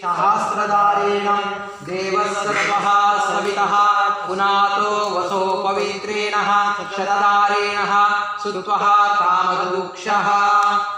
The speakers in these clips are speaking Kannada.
سہسردارے دیہ سرو سر وسو پویتارے سروا کام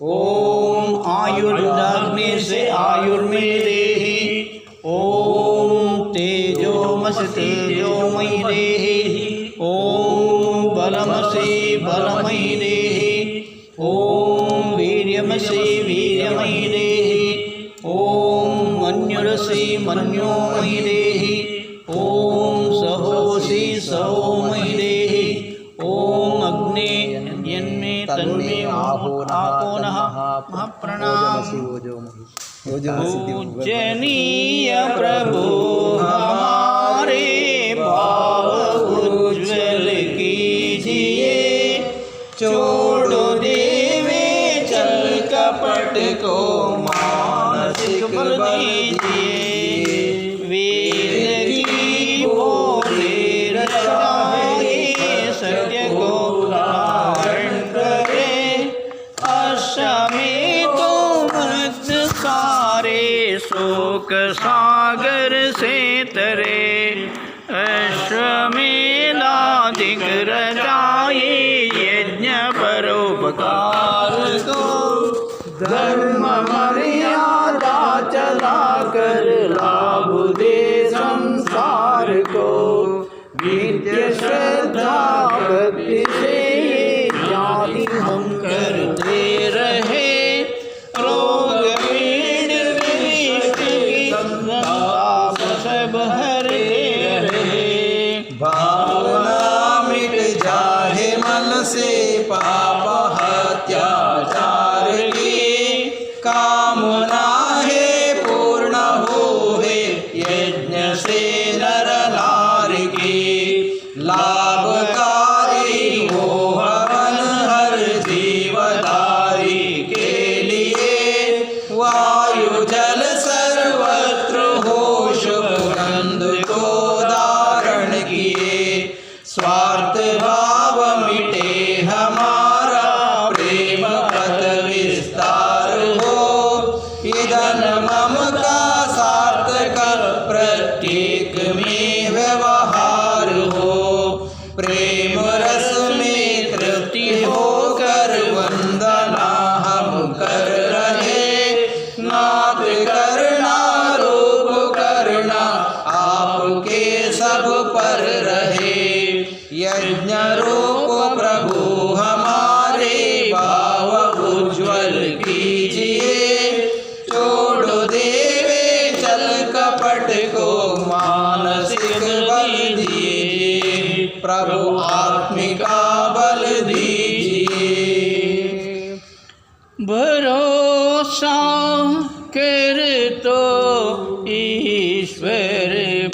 او آیور جگنی سے آیور میرے ہی او Jenny ya Prabu سوک ساگر سے ترے اشمیلا دگر جائی یجن پروپکار کو دھرم مریادہ چلا کر لاب دے سنسار کو۔ بیت بھی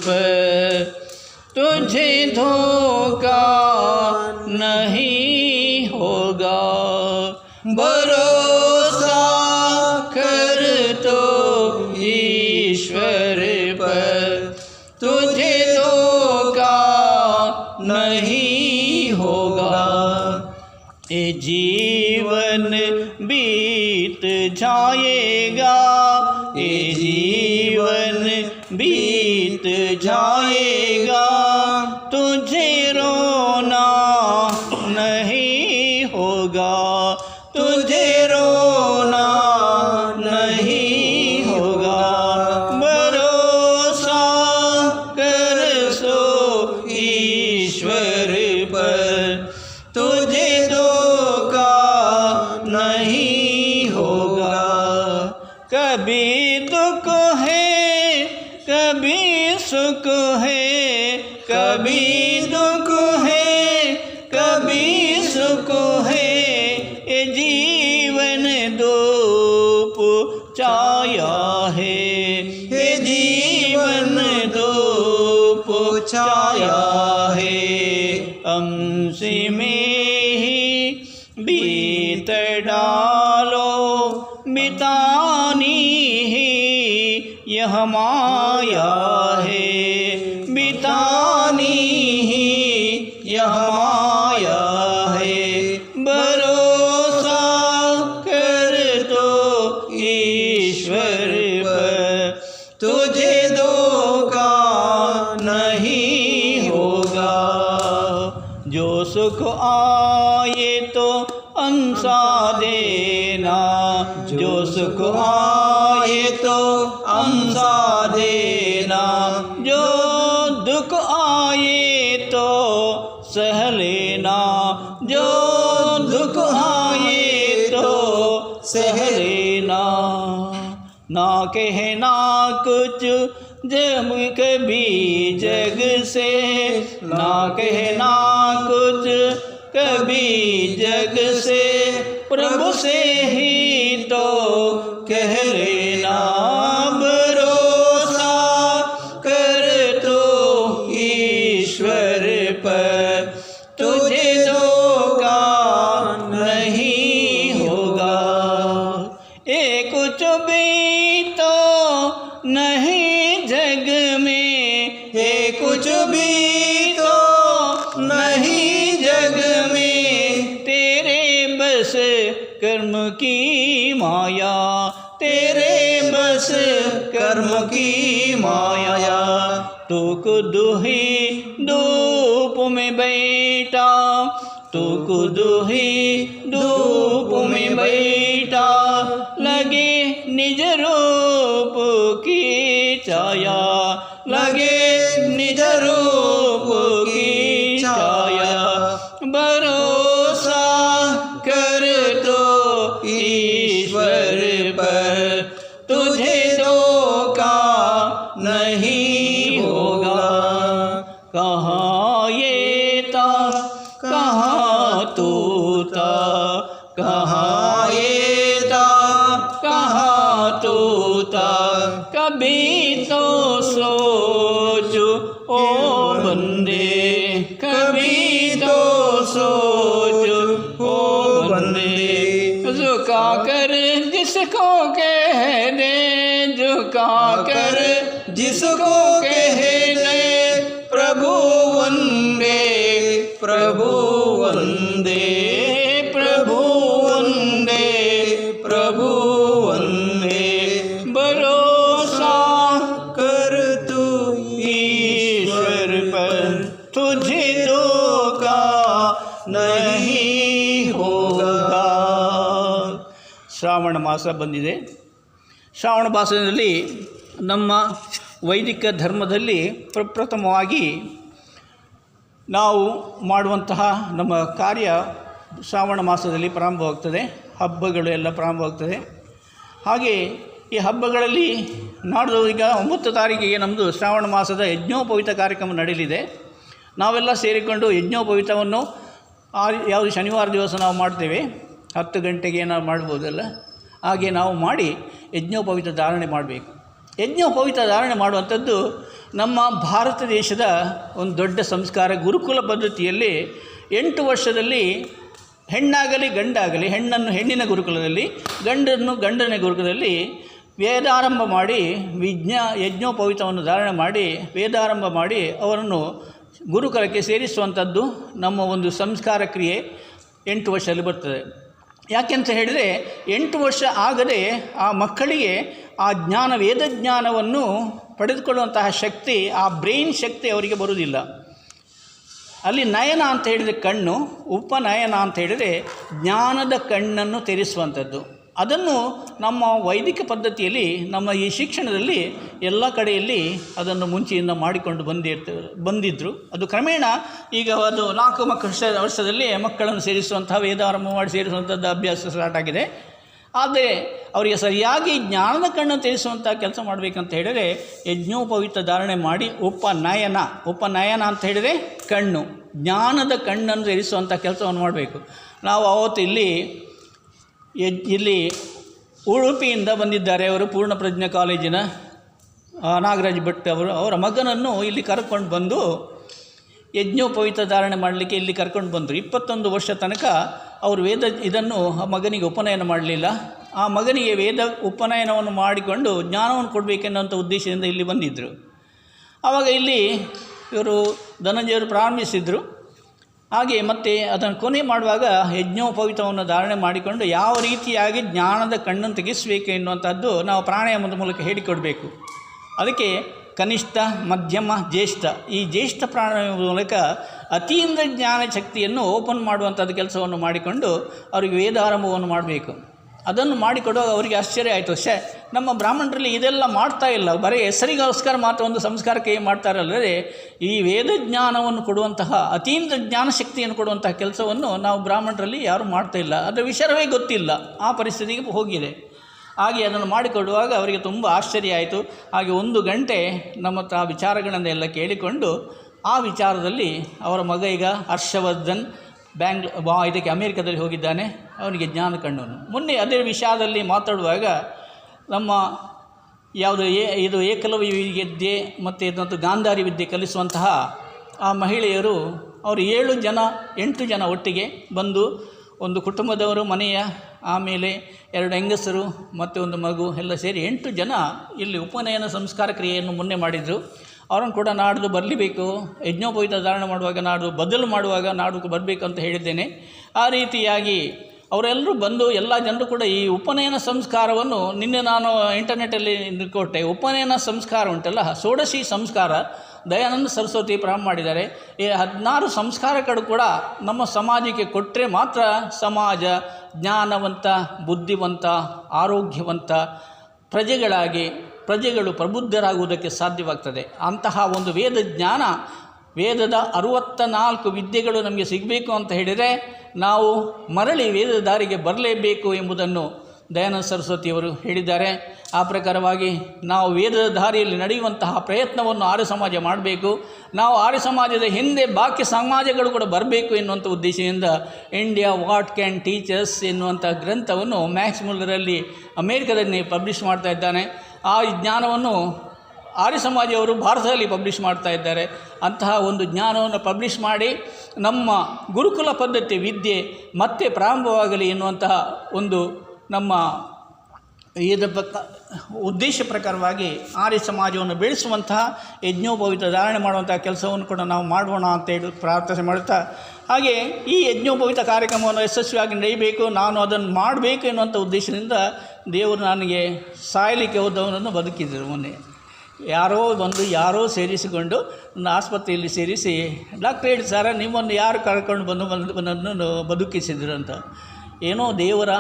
پر تجھے دھوکا نہیں ہوگا۔ بھروسہ کر تو ایشور پر تجھے دھوکا نہیں ہوگا۔ اے جیون بیت جائے گا۔ جائے گا تجھے رو ہے، کبھی دکھ ہے، کبھی سکھ ہے جیون دوپ چایا ہے جیون دوپ چایا ہے سے میں ہی بیت ڈالو بتانی ہی یہ ہمایا تانی ہی یہاں سہ لینا جو دکھ آئے تو سہ لینا نہ کہنا کچھ جم کے بھی جگ سے۔ نہ کہنا کچھ کبھی جگ سے۔ پربھو سے ہی تو کہہ رہے ہی دوپ میں بیٹا تو ہی دوپ میں بیٹا کہاں یہ تھا کہاں تو کبھی تو سوچو او بندے، کبھی تو سوچ او بندے۔ جھکا کر جس کو کہنے، جھکا کر جس کو کہنے۔ پربھو وندے پربھو وندے۔ ಮಾಸ ಬಂದಿದೆ. ಶ್ರಾವಣ ಮಾಸದಲ್ಲಿ ನಮ್ಮ ವೈದಿಕ ಧರ್ಮದಲ್ಲಿ ಪ್ರಪ್ರಥಮವಾಗಿ ನಾವು ಮಾಡುವಂತಹ ನಮ್ಮ ಕಾರ್ಯ ಶ್ರಾವಣ ಮಾಸದಲ್ಲಿ ಪ್ರಾರಂಭವಾಗ್ತದೆ. ಹಬ್ಬಗಳು ಎಲ್ಲ ಪ್ರಾರಂಭವಾಗ್ತದೆ. ಹಾಗೆ ಈ ಹಬ್ಬಗಳಲ್ಲಿ ನಾಡ್ದು ಈಗ ಒಂಬತ್ತು ತಾರೀಕಿಗೆ ನಮ್ಮದು ಶ್ರಾವಣ ಮಾಸದ ಯಜ್ಞೋಪವಿತ ಕಾರ್ಯಕ್ರಮ ನಡೆಯಲಿದೆ. ನಾವೆಲ್ಲ ಸೇರಿಕೊಂಡು ಯಜ್ಞೋಪವಿತವನ್ನು ಆ, ಯಾವುದು ಶನಿವಾರ ದಿವಸ ನಾವು ಮಾಡ್ತೇವೆ. ಹತ್ತು ಗಂಟೆಗೆ ನಾವು ಮಾಡ್ಬೋದಲ್ಲ? ಹಾಗೆ ನಾವು ಮಾಡಿ ಯಜ್ಞೋಪವಿತ ಧಾರಣೆ ಮಾಡಬೇಕು. ಯಜ್ಞೋಪವಿತ ಧಾರಣೆ ಮಾಡುವಂಥದ್ದು ನಮ್ಮ ಭಾರತ ದೇಶದ ಒಂದು ದೊಡ್ಡ ಸಂಸ್ಕಾರ. ಗುರುಕುಲ ಪದ್ಧತಿಯಲ್ಲಿ ಎಂಟು ವರ್ಷದಲ್ಲಿ ಹೆಣ್ಣಾಗಲಿ ಗಂಡಾಗಲಿ, ಹೆಣ್ಣನ್ನು ಹೆಣ್ಣಿನ ಗುರುಕುಲದಲ್ಲಿ, ಗಂಡನ್ನು ಗಂಡನ ಗುರುಕುಲದಲ್ಲಿ ವೇದಾರಂಭ ಮಾಡಿ, ವಿಜ್ಞ ಯಜ್ಞೋಪವಿತವನ್ನು ಧಾರಣೆ ಮಾಡಿ, ವೇದಾರಂಭ ಮಾಡಿ ಅವರನ್ನು ಗುರುಕುಲಕ್ಕೆ ಸೇರಿಸುವಂಥದ್ದು ನಮ್ಮ ಒಂದು ಸಂಸ್ಕಾರ ಕ್ರಿಯೆ ಎಂಟು ವರ್ಷದಲ್ಲಿ ಬರ್ತದೆ. ಯಾಕೆಂತ ಹೇಳಿದರೆ ಎಂಟು ವರ್ಷ ಆಗದೆ ಆ ಮಕ್ಕಳಿಗೆ ಆ ಜ್ಞಾನ, ವೇದಜ್ಞಾನವನ್ನು ಪಡೆದುಕೊಳ್ಳುವಂತಹ ಶಕ್ತಿ, ಆ ಬ್ರೈನ್ ಶಕ್ತಿ ಅವರಿಗೆ ಬರುವುದಿಲ್ಲ. ಅಲ್ಲಿ ನಯನ ಅಂತ ಹೇಳಿದರೆ ಕಣ್ಣು, ಉಪನಯನ ಅಂತ ಹೇಳಿದರೆ ಜ್ಞಾನದ ಕಣ್ಣನ್ನು ತೆರೆಸುವಂಥದ್ದು. ಅದನ್ನು ನಮ್ಮ ವೈದಿಕ ಪದ್ಧತಿಯಲ್ಲಿ, ನಮ್ಮ ಈ ಶಿಕ್ಷಣದಲ್ಲಿ ಎಲ್ಲ ಕಡೆಯಲ್ಲಿ ಅದನ್ನು ಮುಂಚೆಯಿಂದ ಮಾಡಿಕೊಂಡು ಬಂದಿರ್ತ ಬಂದಿದ್ದರು ಅದು ಕ್ರಮೇಣ ಈಗ ಅದು ನಾಲ್ಕು ಮಕ್ಕಳ ವರ್ಷ, ವರ್ಷದಲ್ಲಿ ಮಕ್ಕಳನ್ನು ಸೇರಿಸುವಂತಹ ವೇದಾರಂಭ ಮಾಡಿ ಸೇರಿಸುವಂಥದ್ದು ಅಭ್ಯಾಸ ಸ್ಟಾರ್ಟ್ ಆಗಿದೆ. ಆದರೆ ಅವರಿಗೆ ಸರಿಯಾಗಿ ಜ್ಞಾನದ ಕಣ್ಣು ತಿಳಿಸುವಂಥ ಕೆಲಸ ಮಾಡಬೇಕಂತ ಹೇಳಿದರೆ ಯಜ್ಞೋಪವಿತ ಧಾರಣೆ ಮಾಡಿ ಉಪನಯನ ಉಪನಯನ ಅಂತ ಹೇಳಿದರೆ ಕಣ್ಣು. ಜ್ಞಾನದ ಕಣ್ಣನ್ನು ತಿಳಿಸುವಂಥ ಕೆಲಸವನ್ನು ಮಾಡಬೇಕು. ನಾವು ಅವತ್ತು ಇಲ್ಲಿ ಇಲ್ಲಿ ಉಡುಪಿಯಿಂದ ಬಂದಿದ್ದಾರೆ ಅವರು ಪೂರ್ಣ ಪ್ರಜ್ಞಾ ಕಾಲೇಜಿನ ನಾಗರಾಜ್ ಭಟ್ ಅವರು. ಅವರ ಮಗನನ್ನು ಇಲ್ಲಿ ಕರ್ಕೊಂಡು ಬಂದು ಯಜ್ಞೋಪವಿತ ಧಾರಣೆ ಮಾಡಲಿಕ್ಕೆ ಇಲ್ಲಿ ಕರ್ಕೊಂಡು ಬಂದರು. ಇಪ್ಪತ್ತೊಂದು ವರ್ಷ ತನಕ ಅವರು ವೇದ, ಇದನ್ನು ಆ ಮಗನಿಗೆ ಉಪನಯನ ಮಾಡಲಿಲ್ಲ. ಆ ಮಗನಿಗೆ ವೇದ ಉಪನಯನವನ್ನು ಮಾಡಿಕೊಂಡು ಜ್ಞಾನವನ್ನು ಕೊಡಬೇಕೆನ್ನುವಂಥ ಉದ್ದೇಶದಿಂದ ಇಲ್ಲಿ ಬಂದಿದ್ದರು ಆವಾಗ ಇಲ್ಲಿ ಇವರು ಧನಂಜಯರು ಪ್ರಾರಂಭಿಸಿದರು. ಹಾಗೆ ಮತ್ತೆ ಅದನ್ನು ಕೊನೆ ಮಾಡುವಾಗ ಯಜ್ಞೋಪವಿತವನ್ನು ಧಾರಣೆ ಮಾಡಿಕೊಂಡು ಯಾವ ರೀತಿಯಾಗಿ ಜ್ಞಾನದ ಕಣ್ಣನ್ನು ತೆಗೆಸಬೇಕು ಎನ್ನುವಂಥದ್ದು ನಾವು ಪ್ರಾಣಾಯಾಮದ ಮೂಲಕ ಹೇಳಿಕೊಡಬೇಕು. ಅದಕ್ಕೆ ಕನಿಷ್ಠ, ಮಧ್ಯಮ, ಜ್ಯೇಷ್ಠ ಈ ಜ್ಯೇಷ್ಠ ಪ್ರಾಣಾಯಾಮದ ಮೂಲಕ ಅತೀಂದ್ರ ಜ್ಞಾನ ಶಕ್ತಿಯನ್ನು ಓಪನ್ ಮಾಡುವಂಥದ್ದು ಕೆಲಸವನ್ನು ಮಾಡಿಕೊಂಡು ಅವರಿಗೆ ವೇದಾರಂಭವನ್ನು ಮಾಡಬೇಕು. ಅದನ್ನು ಮಾಡಿಕೊಡುವಾಗ ಅವರಿಗೆ ಆಶ್ಚರ್ಯ ಆಯಿತು. ಶೇ ನಮ್ಮ ಬ್ರಾಹ್ಮಣರಲ್ಲಿ ಇದೆಲ್ಲ ಮಾಡ್ತಾ ಇಲ್ಲ. ಬರೀ ಹೆಸರಿಗೋಸ್ಕರ ಮಾತ್ರ ಒಂದು ಸಂಸ್ಕಾರಕ್ಕೆ ಮಾಡ್ತಾರಲ್ಲದೆ, ಈ ವೇದ ಜ್ಞಾನವನ್ನು ಕೊಡುವಂತಹ, ಅತೀಂದ್ರ ಜ್ಞಾನ ಶಕ್ತಿಯನ್ನು ಕೊಡುವಂತಹ ಕೆಲಸವನ್ನು ನಾವು ಬ್ರಾಹ್ಮಣರಲ್ಲಿ ಯಾರೂ ಮಾಡ್ತಾ ಇಲ್ಲ. ಅದರ ವಿಷಯವೇ ಗೊತ್ತಿಲ್ಲ. ಆ ಪರಿಸ್ಥಿತಿಗೆ ಹೋಗಿದೆ. ಹಾಗೆ ಅದನ್ನು ಮಾಡಿಕೊಡುವಾಗ ಅವರಿಗೆ ತುಂಬ ಆಶ್ಚರ್ಯ ಆಯಿತು. ಹಾಗೆ ಒಂದು ಗಂಟೆ ನಮ್ಮ ಹತ್ರ ಆ ವಿಚಾರಗಳನ್ನೆಲ್ಲ ಕೇಳಿಕೊಂಡು, ಆ ವಿಚಾರದಲ್ಲಿ ಅವರ ಮಗ ಈಗ ಹರ್ಷವರ್ಧನ್ ಬ್ಯಾಂಗ್ಲ, ಬಾ, ಇದಕ್ಕೆ ಅಮೇರಿಕಾದಲ್ಲಿ ಹೋಗಿದ್ದಾನೆ. ಅವನಿಗೆ ಜ್ಞಾನ ಕಂಡವನು ಮೊನ್ನೆ ಅದೇ ವಿಷಯದಲ್ಲಿ ಮಾತಾಡುವಾಗ ನಮ್ಮ ಯಾವುದು ಏ, ಇದು ಏಕಲವ್ಯ ವಿದ್ಯೆ ಮತ್ತು ಇದನ್ನು ಗಾಂಧಾರಿ ವಿದ್ಯೆ ಕಲಿಸುವಂತಹ ಆ ಮಹಿಳೆಯರು ಅವರು ಏಳು ಜನ, ಎಂಟು ಜನ ಒಟ್ಟಿಗೆ ಬಂದು ಒಂದು ಕುಟುಂಬದವರು, ಮನೆಯ ಆಮೇಲೆ ಎರಡು ಹೆಂಗಸರು ಮತ್ತು ಒಂದು ಮಗು ಎಲ್ಲ ಸೇರಿ ಎಂಟು ಜನ ಇಲ್ಲಿ ಉಪನಯನ ಸಂಸ್ಕಾರ ಕ್ರಿಯೆಯನ್ನು ಮೊನ್ನೆ ಮಾಡಿದರು. ಅವರನ್ನು ಕೂಡ ನಾಡ್ದು ಬರಲೇಬೇಕು. ಯಜ್ಞೋಪವಿತ ಧಾರಣೆ ಮಾಡುವಾಗ ನಾಡು ಬದಲು ಮಾಡುವಾಗ ನಾಡು ಬರಬೇಕು ಅಂತ ಹೇಳಿದ್ದೇನೆ. ಆ ರೀತಿಯಾಗಿ ಅವರೆಲ್ಲರೂ ಬಂದು ಎಲ್ಲ ಜನರು ಕೂಡ ಈ ಉಪನಯನ ಸಂಸ್ಕಾರವನ್ನು ನಿನ್ನೆ ನಾನು ಇಂಟರ್ನೆಟ್ಟಲ್ಲಿ ಕೊಟ್ಟೆ. ಉಪನಯನ ಸಂಸ್ಕಾರ ಉಂಟಲ್ಲ, ಷೋಡಶಿ ಸಂಸ್ಕಾರ. ದಯಾನಂದ ಸರಸ್ವತಿ ಪ್ರಾರಂಭ ಮಾಡಿದ್ದಾರೆ. ಈ ಹದಿನಾರು ಸಂಸ್ಕಾರಗಳು ಕೂಡ ನಮ್ಮ ಸಮಾಜಕ್ಕೆ ಕೊಟ್ಟರೆ ಮಾತ್ರ ಸಮಾಜ ಜ್ಞಾನವಂತ, ಬುದ್ಧಿವಂತ, ಆರೋಗ್ಯವಂತ ಪ್ರಜೆಗಳಾಗಿ ಪ್ರಜೆಗಳು ಪ್ರಬುದ್ಧರಾಗುವುದಕ್ಕೆ ಸಾಧ್ಯವಾಗ್ತದೆ. ಅಂತಹ ಒಂದು ವೇದ ಜ್ಞಾನ, ವೇದದ ಅರುವತ್ತ ನಾಲ್ಕು ವಿದ್ಯೆಗಳು ನಮಗೆ ಸಿಗಬೇಕು ಅಂತ ಹೇಳಿದರೆ ನಾವು ಮರಳಿ ವೇದದ ದಾರಿಗೆ ಬರಲೇಬೇಕು ಎಂಬುದನ್ನು ದಯಾನಂದ ಸರಸ್ವತಿಯವರು ಹೇಳಿದ್ದಾರೆ. ಆ ಪ್ರಕಾರವಾಗಿ ನಾವು ವೇದದ ದಾರಿಯಲ್ಲಿ ನಡೆಯುವಂತಹ ಪ್ರಯತ್ನವನ್ನು ಆರ್ಯ ಸಮಾಜ ಮಾಡಬೇಕು. ನಾವು ಆರ್ಯ ಸಮಾಜದ ಹಿಂದೆ ಬಾಕಿ ಸಮಾಜಗಳು ಕೂಡ ಬರಬೇಕು ಎನ್ನುವಂಥ ಉದ್ದೇಶದಿಂದ ಇಂಡಿಯಾ ವಾಟ್ ಕ್ಯಾನ್ ಟೀಚರ್ಸ್ ಎನ್ನುವಂಥ ಗ್ರಂಥವನ್ನು ಮ್ಯಾಕ್ಸ್ ಮುಲ್ಲರಲ್ಲಿ ಅಮೇರಿಕಾದಲ್ಲಿ ಪಬ್ಲಿಷ್ ಮಾಡ್ತಾ ಇದ್ದಾನೆ. ಆ ಜ್ಞಾನವನ್ನು ಆರ್ಯ ಸಮಾಜಿಯವರು ಭಾರತದಲ್ಲಿ ಪಬ್ಲಿಷ್ ಮಾಡ್ತಾ ಇದ್ದಾರೆ. ಅಂತಹ ಒಂದು ಜ್ಞಾನವನ್ನು ಪಬ್ಲಿಷ್ ಮಾಡಿ ನಮ್ಮ ಗುರುಕುಲ ಪದ್ಧತಿ, ವಿದ್ಯೆ ಮತ್ತೆ ಪ್ರಾರಂಭವಾಗಲಿ ಎನ್ನುವಂತಹ ಒಂದು ನಮ್ಮ ಪ್ರಕ ಉದ್ದೇಶ ಪ್ರಕಾರವಾಗಿ ಆರ್ಯ ಸಮಾಜವನ್ನು ಬೆಳೆಸುವಂತಹ ಯಜ್ಞೋಪವಿತ ಧಾರಣೆ ಮಾಡುವಂತಹ ಕೆಲಸವನ್ನು ಕೂಡ ನಾವು ಮಾಡೋಣ ಅಂತ ಹೇಳಿ ಪ್ರಾರ್ಥನೆ ಮಾಡುತ್ತಾ ಹಾಗೆ ಈ ಯಜ್ಞೋಪವಿತ ಕಾರ್ಯಕ್ರಮವನ್ನು ಯಶಸ್ವಿಯಾಗಿ ನಡೆಯಬೇಕು, ನಾನು ಅದನ್ನು ಮಾಡಬೇಕು ಎನ್ನುವಂಥ ಉದ್ದೇಶದಿಂದ ದೇವರು ನನಗೆ ಸಾಯಲಿಕ್ಕೆ ಹೋದವನನ್ನು ಬದುಕಿದ್ದರು ಮೊನ್ನೆ. ಯಾರೋ ಬಂದು, ಯಾರೋ ಸೇರಿಸಿಕೊಂಡು ನನ್ನ ಆಸ್ಪತ್ರೆಯಲ್ಲಿ ಸೇರಿಸಿ, ಡಾಕ್ಟ್ರ್, ಹೇಳಿ ಸರ, ನಿಮ್ಮನ್ನು ಯಾರು ಕರ್ಕೊಂಡು ಬಂದು ಬಂದು ಬದುಕಿಸಿದ್ರು ಅಂತ. ಏನೋ ದೇವರ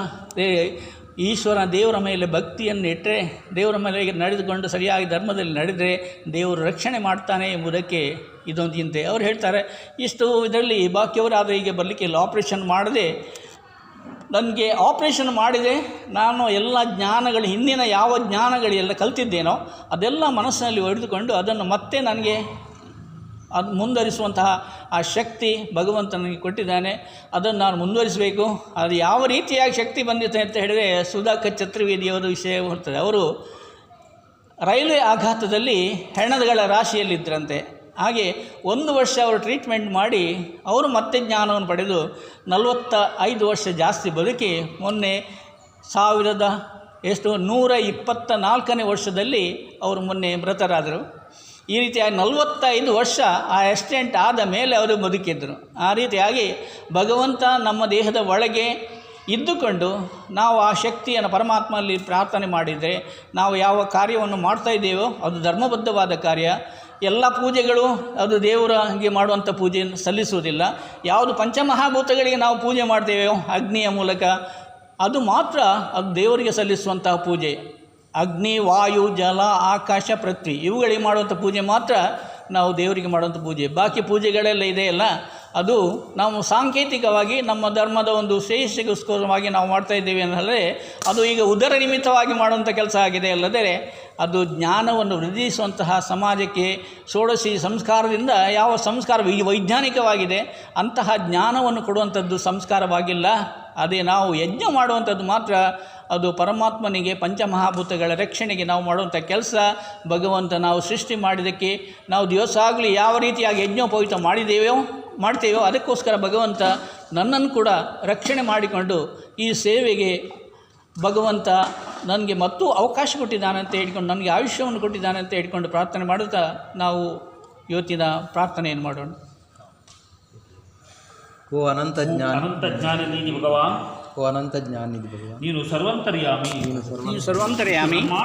ಈಶ್ವರ ದೇವರ ಮೇಲೆ ಭಕ್ತಿಯನ್ನು ಇಟ್ಟರೆ, ದೇವರ ಮೇಲೆ ನಡೆದುಕೊಂಡು ಸರಿಯಾಗಿ ಧರ್ಮದಲ್ಲಿ ನಡೆದರೆ ದೇವರು ರಕ್ಷಣೆ ಮಾಡ್ತಾನೆ ಎಂಬುದಕ್ಕೆ ಇದೊಂದು ಚಿಂತೆ ಅವ್ರು ಹೇಳ್ತಾರೆ, ಇಷ್ಟು ಇದರಲ್ಲಿ ಬಾಕಿಯವರಾದರೆ ಈಗ ಬರಲಿಕ್ಕೆ ಇಲ್ಲ ಆಪ್ರೇಷನ್ ಮಾಡದೆ, ನನಗೆ ಆಪ್ರೇಷನ್ ಮಾಡಿದೆ, ನಾನು ಎಲ್ಲ ಜ್ಞಾನಗಳು, ಹಿಂದಿನ ಯಾವ ಜ್ಞಾನಗಳೆಲ್ಲ ಕಲ್ತಿದ್ದೇನೋ ಅದೆಲ್ಲ ಮನಸ್ಸಿನಲ್ಲಿ ಹೊಡೆದುಕೊಂಡು ಅದನ್ನು ಮತ್ತೆ ನನಗೆ ಅದು ಮುಂದುವರಿಸುವಂತಹ ಆ ಶಕ್ತಿ ಭಗವಂತ ನನಗೆ ಕೊಟ್ಟಿದ್ದಾನೆ. ಅದನ್ನು ನಾನು ಮುಂದುವರಿಸಬೇಕು. ಅದು ಯಾವ ರೀತಿಯಾಗಿ ಶಕ್ತಿ ಬಂದಿದೆ ಅಂತ ಹೇಳಿದರೆ ಸುಧಾಕರ್ ಚತುರ್ವೇದಿಯವರ ವಿಷಯ ಬರ್ತದೆ. ಅವರು ರೈಲ್ವೆ ಆಘಾತದಲ್ಲಿ ಹೆಣದಗಳ ರಾಶಿಯಲ್ಲಿದ್ದರಂತೆ ಹಾಗೆ ಒಂದು ವರ್ಷ ಅವರು ಟ್ರೀಟ್ಮೆಂಟ್ ಮಾಡಿ ಅವರು ಮತ್ತೆ ಜ್ಞಾನವನ್ನು ಪಡೆದು ನಲವತ್ತ ಐದು ವರ್ಷ ಜಾಸ್ತಿ ಬದುಕಿ ಮೊನ್ನೆ ಸಾವಿರದ ಎಷ್ಟು ನೂರ ಇಪ್ಪತ್ತ ನಾಲ್ಕನೇ ವರ್ಷದಲ್ಲಿ ಅವರು ಮೊನ್ನೆ ಮೃತರಾದರು. ಈ ರೀತಿಯಾಗಿ ನಲವತ್ತೈದು ವರ್ಷ ಆ ಆಕ್ಸಿಡೆಂಟ್ ಆದ ಮೇಲೆ ಅವರು ಬದುಕಿದ್ದರು ಆ ರೀತಿಯಾಗಿ ಭಗವಂತ ನಮ್ಮ ದೇಹದ ಒಳಗೆ ಇದ್ದುಕೊಂಡು ನಾವು ಆ ಶಕ್ತಿಯನ್ನು ಪರಮಾತ್ಮಲ್ಲಿ ಪ್ರಾರ್ಥನೆ ಮಾಡಿದರೆ ನಾವು ಯಾವ ಕಾರ್ಯವನ್ನು ಮಾಡ್ತಾ ಇದ್ದೇವೋ ಅದು ಧರ್ಮಬದ್ಧವಾದ ಕಾರ್ಯ. ಎಲ್ಲ ಪೂಜೆಗಳು ಅದು ದೇವರಿಗೆ ಮಾಡುವಂಥ ಪೂಜೆ ಸಲ್ಲಿಸುವುದಿಲ್ಲ. ಯಾವುದು ಪಂಚಮಹಾಭೂತಗಳಿಗೆ ನಾವು ಪೂಜೆ ಮಾಡ್ತೇವೆಯೋ ಅಗ್ನಿಯ ಮೂಲಕ ಅದು ಮಾತ್ರ ಅದು ದೇವರಿಗೆ ಸಲ್ಲಿಸುವಂತಹ ಪೂಜೆ. ಅಗ್ನಿ, ವಾಯು, ಜಲ, ಆಕಾಶ, ಪೃಥ್ವಿ ಇವುಗಳಿಗೆ ಮಾಡುವಂಥ ಪೂಜೆ ಮಾತ್ರ ನಾವು ದೇವರಿಗೆ ಮಾಡುವಂಥ ಪೂಜೆ. ಬಾಕಿ ಪೂಜೆಗಳೆಲ್ಲ ಇದೆಯಲ್ಲ ಅದು ನಾವು ಸಾಂಕೇತಿಕವಾಗಿ ನಮ್ಮ ಧರ್ಮದ ಒಂದು ಶ್ರೇಯಸ್ಸಿಗೋಸ್ಕರವಾಗಿ ನಾವು ಮಾಡ್ತಾ ಇದ್ದೇವೆ ಅಂದರೆ ಅದು ಈಗ ಉದರ ನಿಮಿತ್ತವಾಗಿ ಮಾಡುವಂಥ ಕೆಲಸ ಆಗಿದೆ ಅಲ್ಲದೆ ಅದು ಜ್ಞಾನವನ್ನು ವೃದ್ಧಿಸುವಂತಹ ಸಮಾಜಕ್ಕೆ ಸೋಡಸಿ ಸಂಸ್ಕಾರದಿಂದ ಯಾವ ಸಂಸ್ಕಾರ ಈ ವೈಜ್ಞಾನಿಕವಾಗಿದೆ ಅಂತಹ ಜ್ಞಾನವನ್ನು ಕೊಡುವಂಥದ್ದು ಸಂಸ್ಕಾರವಾಗಿಲ್ಲ. ಅದೇ ನಾವು ಯಜ್ಞ ಮಾಡುವಂಥದ್ದು ಮಾತ್ರ ಅದು ಪರಮಾತ್ಮನಿಗೆ ಪಂಚಮಹಾಭೂತಗಳ ರಕ್ಷಣೆಗೆ ನಾವು ಮಾಡುವಂಥ ಕೆಲಸ. ಭಗವಂತ ನಾವು ಸೃಷ್ಟಿ ಮಾಡಿದ್ದಕ್ಕೆ ನಾವು ದಿವಸ ಆಗಲಿ ಯಾವ ರೀತಿಯಾಗಿ ಯಜ್ಞೋಪವಿತ ಮಾಡಿದ್ದೇವೆಯೋ ಮಾಡ್ತೇವೋ ಅದಕ್ಕೋಸ್ಕರ ಭಗವಂತ ನನ್ನನ್ನು ಕೂಡ ರಕ್ಷಣೆ ಮಾಡಿಕೊಂಡು ಈ ಸೇವೆಗೆ ಭಗವಂತ ನನಗೆ ಮತ್ತೂ ಅವಕಾಶ ಕೊಟ್ಟಿದ್ದಾನೆ ಅಂತ ಹೇಳ್ಕೊಂಡು ನನಗೆ ಆಯುಷ್ಯವನ್ನು ಕೊಟ್ಟಿದ್ದಾನೆ ಅಂತ ಹೇಳ್ಕೊಂಡು ಪ್ರಾರ್ಥನೆ ಮಾಡುತ್ತಾ ನಾವು ಇವತ್ತಿನ ಪ್ರಾರ್ಥನೆಯನ್ನು ಮಾಡೋಣ. ಓ ಅನಂತ ಜ್ಞಾನ. ಅನಂತ ಜ್ಞಾನ ನೀನಿ ಭಗವಾನ್. ಓ ಅನಂತ ಜ್ಞಾನಿಧಿ ಭಗವಾನ್. ನೀನು ಸರ್ವಂತರ್ಯಾಮಿ. ನೀನು ಸರ್ವ ನೀನು ಸರ್ವಂತರ್ಯಾಮಿ.